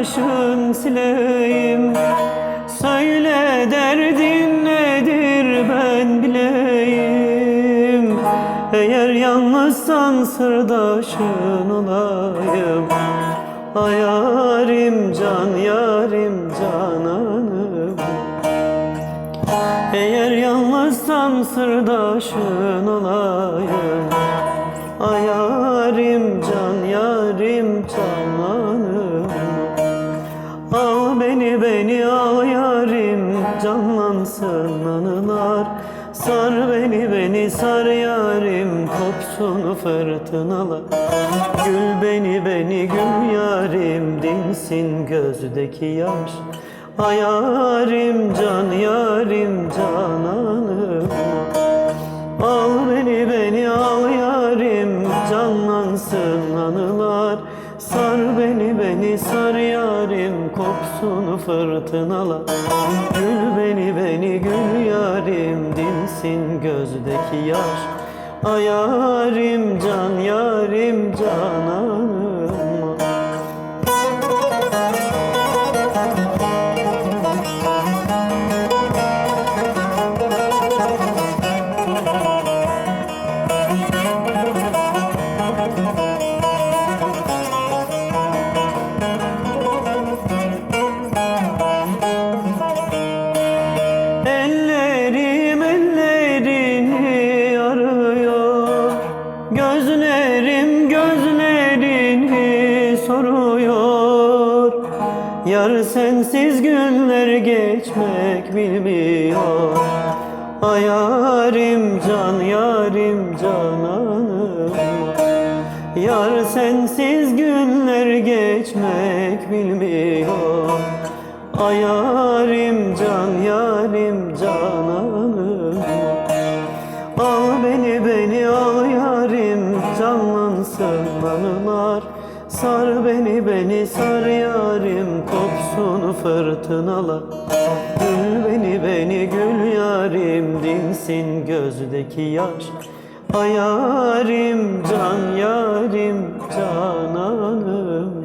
başım sileyim. Söyle derdin nedir ben bileyim. Eğer yalnızsan sırdaşın olayım. Ayarim can yarim cananım. Eğer yalnızsan sırdaşın olayım. Ayarim can yarim can beni beni al yarim canlansın anılar. Sar beni beni sar yarim kopsun fırtınalar. Gül beni beni gül yarim dinsin gözdeki yaş. Ay yarim can yarim cananım Al beni beni al yarim canlansın anılar Sar beni beni sar yarim kopsun fırtınalar. Gül beni beni gül yarim dinsin gözdeki yaş Ay yarim can yarim cananım Ellerim Yar sensiz günler geçmek bilmiyor. Ay yarim can yarim cananım. Yar sensiz günler geçmek bilmiyor. Ay yarim can yarim cananım. Al beni beni al yarim. Canlansın anılar Sar beni beni sar yarim kopsun fırtınalar. Gül beni beni gül yarim dinsin gözdeki yaş. Ay can yarim cananım